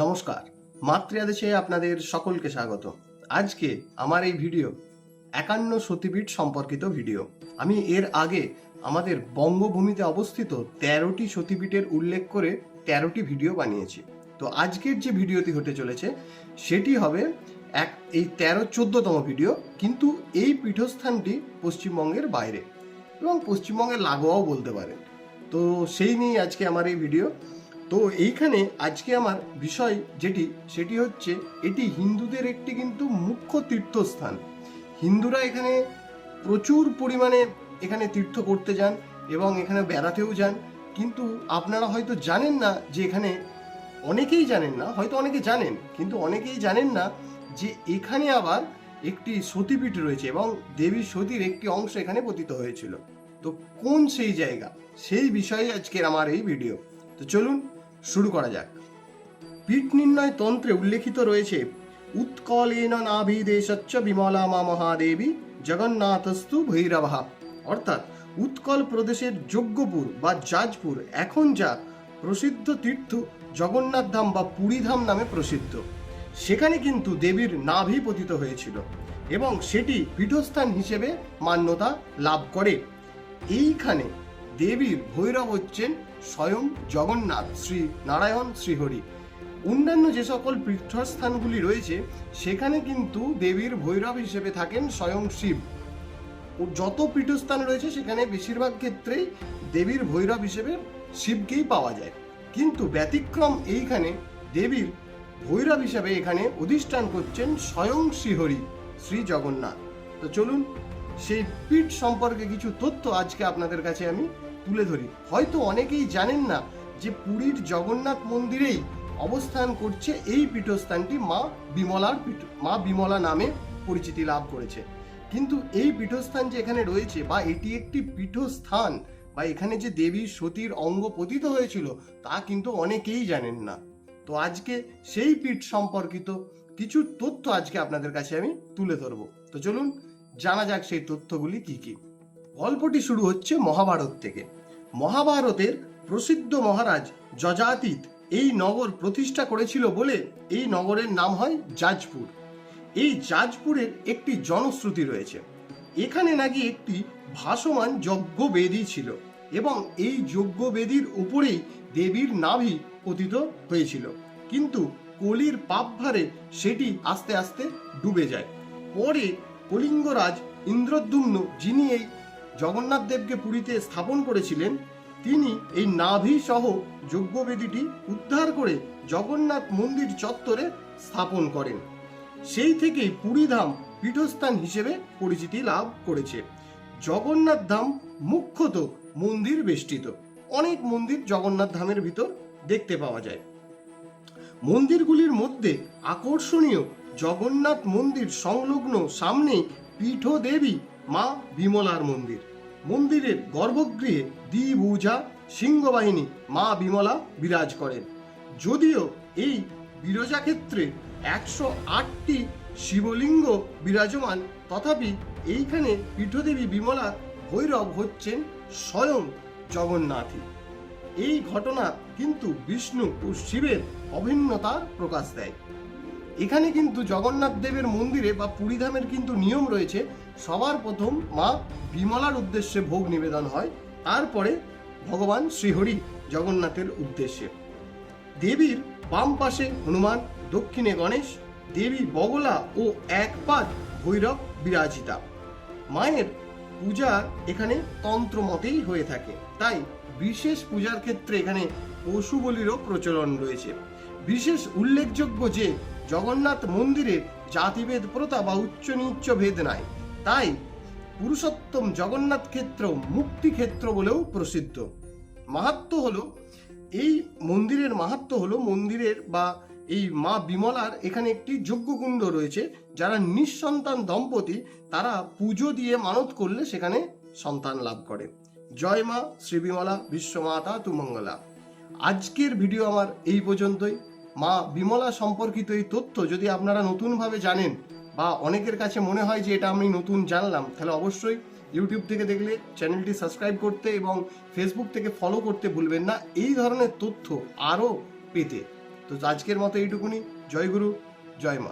নমস্কার। মাতৃ আদেশে আপনাদের সকলকে স্বাগত। আজকে আমার এই ভিডিও একান্ন সতীপীঠ সম্পর্কিত ভিডিও। আমি এর আগে আমাদের বঙ্গভূমিতে অবস্থিত তেরোটি সতীপীঠের উল্লেখ করে তেরোটি ভিডিও বানিয়েছি। তো আজকের যে ভিডিওটি হতে চলেছে, সেটি হবে এক এই তেরো চোদ্দতম ভিডিও, কিন্তু এই পীঠস্থানটি পশ্চিমবঙ্গের বাইরে এবং পশ্চিমবঙ্গের লাগোয়াও বলতে পারেন। তো সেই নিয়েই আজকে আমার এই ভিডিও। তো এইখানে আজকে আমার বিষয় যেটি, সেটি হচ্ছে এটি হিন্দুদের একটি কিন্তু মুখ্য তীর্থস্থান। হিন্দুরা এখানে প্রচুর পরিমাণে এখানে তীর্থ করতে যান এবং এখানে বেড়াতেও যান। কিন্তু আপনারা হয়তো জানেন না যে এখানে, অনেকেই জানেন না, হয়তো অনেকে জানেন, কিন্তু অনেকেই জানেন না যে এখানে আবার একটি সতীপীঠ রয়েছে এবং দেবী সতীর একটি অংশ এখানে পতিত হয়েছিল। তো কোন সেই জায়গা? সেই বিষয়ে আজকের আমার এই ভিডিও। তো চলুন শুরু করা যাক। পীঠ নির্ণয় তন্ত্রে উল্লেখিত রয়েছে, উৎকলেন নাভিদেশচ্চ বিমলা মা মহাদেবী জগন্নাথস্তু ভৈরবহা অর্থাৎ উৎকল প্রদেশের যজ্ঞপুর বা জাজপুর এখন যা প্রসিদ্ধ তীর্থ জগন্নাথ ধাম বা পুরীধাম নামে প্রসিদ্ধ। সেখানে কিন্তু দেবীর নাভি পতিত হয়েছিল এবং সেটি পীঠস্থান হিসেবে মান্যতা লাভ করে। এইখানে দেবীর ভৈরব হচ্ছেন স্বয়ং জগন্নাথ, শ্রী নারায়ণ শ্রীহরি। অন্যান্য যে সকল পীঠস্থানগুলি রয়েছে, সেখানে কিন্তু দেবীর ভৈরব হিসেবে থাকেন স্বয়ং শিব। যত পীঠস্থান রয়েছে, সেখানে বেশিরভাগ ক্ষেত্রেই দেবীর ভৈরব হিসেবে শিবকেই পাওয়া যায়। কিন্তু ব্যতিক্রম এইখানে, দেবীর ভৈরব হিসেবে এখানে অধিষ্ঠান করছেন স্বয়ং শ্রীহরি, শ্রী জগন্নাথ। তো চলুন সেই পীঠ সম্পর্কে কিছু তথ্য আজকে আপনাদের কাছে আমি তুলে ধরি। হয়তো অনেকেই জানেন না যে পুরীর জগন্নাথ মন্দিরেই অবস্থান করছে এই পীঠস্থানটি মা বিমলার পীঠ, মা বিমলা নামে পরিচিতি লাভ করেছে। কিন্তু এই পীঠস্থান যে এখানে রয়েছে বা এটি একটি পীঠস্থান বা এখানে যে দেবী সতীর অঙ্গ পতিত হয়েছিল তা কিন্তু অনেকেই জানেন না। তো আজকে সেই পীঠ সম্পর্কিত কিছু তথ্য আজকে আপনাদের কাছে আমি তুলে ধরবো। তো চলুন জানা যাক সেই তথ্যগুলি কি কি। গল্পটি শুরু হচ্ছে মহাভারত থেকে। মহাভারতের প্রসিদ্ধ মহারাজ যজাতীত এই নগর প্রতিষ্ঠা করেছিল বলে এই নগরের নাম হয় জাজপুর এই জাজপুরের একটি জনশ্রুতি রয়েছে। এখানে নাকি একটি ভাসমান যজ্ঞবেদী ছিল এবং এই যজ্ঞবেদীর উপরেই দেবীর নাভি পতিত হয়েছিল। কিন্তু কলির পাপভারে সেটি আস্তে আস্তে ডুবে যায়। পরে কলিঙ্গরাজ ইন্দ্রদ্যুম্ন যিনি এই জগন্নাথ দেবকে পুরীতে স্থাপন করেছিলেন, তিনি এই নাভি সহ যজ্ঞবেদীটি উদ্ধার করে জগন্নাথ মন্দির চত্বরে স্থাপন করেন। সেই থেকেই পুরীধাম পীঠস্থান হিসেবে পরিচিতি লাভ করেছে। জগন্নাথ ধাম মুখ্যত মন্দির বেষ্টিত। অনেক মন্দির জগন্নাথ ধামের ভিতর দেখতে পাওয়া যায়। মন্দিরগুলির মধ্যে আকর্ষণীয় জগন্নাথ মন্দির সংলগ্ন সামনে পীঠদেবী মা বিমলার মন্দির। মন্দিরের গর্ভগৃহে দ্বিভুজা সিংহবাহিনী মা বিমলা বিরাজ করেন। যদিও এই বিরজা ক্ষেত্রে একশো আটটি শিবলিঙ্গ বিরাজমান, তথাপি এইখানে পীঠদেবী বিমলা ভৈরব হচ্ছেন স্বয়ং জগন্নাথই। এই ঘটনা কিন্তু বিষ্ণু ও শিবের অভিন্নতার প্রকাশ দেয়। এখানে কিন্তু জগন্নাথ দেবের মন্দিরে বা পুরীধামের কিন্তু নিয়ম রয়েছে। সবার প্রথম মা বিমলার উদ্দেশ্যে ভোগ নিবেদন হয়, তারপরে ভগবান শ্রীহরি জগন্নাথের উদ্দেশ্যে। দেবীর বাম পাশে হনুমান, দক্ষিণে গণেশ, দেবী বগলা ও এক পাদ ভৈরব বিরাজিতা। মায়ের পূজা এখানে তন্ত্র মতেই হয়ে থাকে। তাই বিশেষ পূজার ক্ষেত্রে এখানে পশু বলিরও প্রচলন রয়েছে। বিশেষ উল্লেখযোগ্য যে জগন্নাথ মন্দিরে জাতিভেদ প্রথা বা উচ্চ নিচ্চ ভেদ নাই। তাই পুরুষোত্তম জগন্নাথ ক্ষেত্র মুক্তি ক্ষেত্র বলেও প্রসিদ্ধ। মাহাত্ম হলো, এই মন্দিরের মাহাত্ম হলো মন্দিরের বা এই মা বিমলার এখানে একটি যজ্ঞকুণ্ড রয়েছে, যারা নিঃসন্তান দম্পতি, তারা পুজো দিয়ে মানত করলে সেখানে সন্তান লাভ করে। জয় মা, শ্রী বিমলা বিশ্বমাতা তুমঙ্গলা আজকের ভিডিও আমার এই পর্যন্তই। মা বিমলা সম্পর্কিত এই তথ্য যদি আপনারা নতুনভাবে জানেন বা অনেকের কাছে মনে হয় যে এটা আমি নতুন জানলাম, তাহলে অবশ্যই ইউটিউব থেকে দেখলে চ্যানেলটি সাবস্ক্রাইব করতে এবং ফেসবুক থেকে ফলো করতে ভুলবেন না। এই ধরনের তথ্য আরও পেতে। তো আজকের মতো এইটুকুনি। জয় গুরু, জয় মা।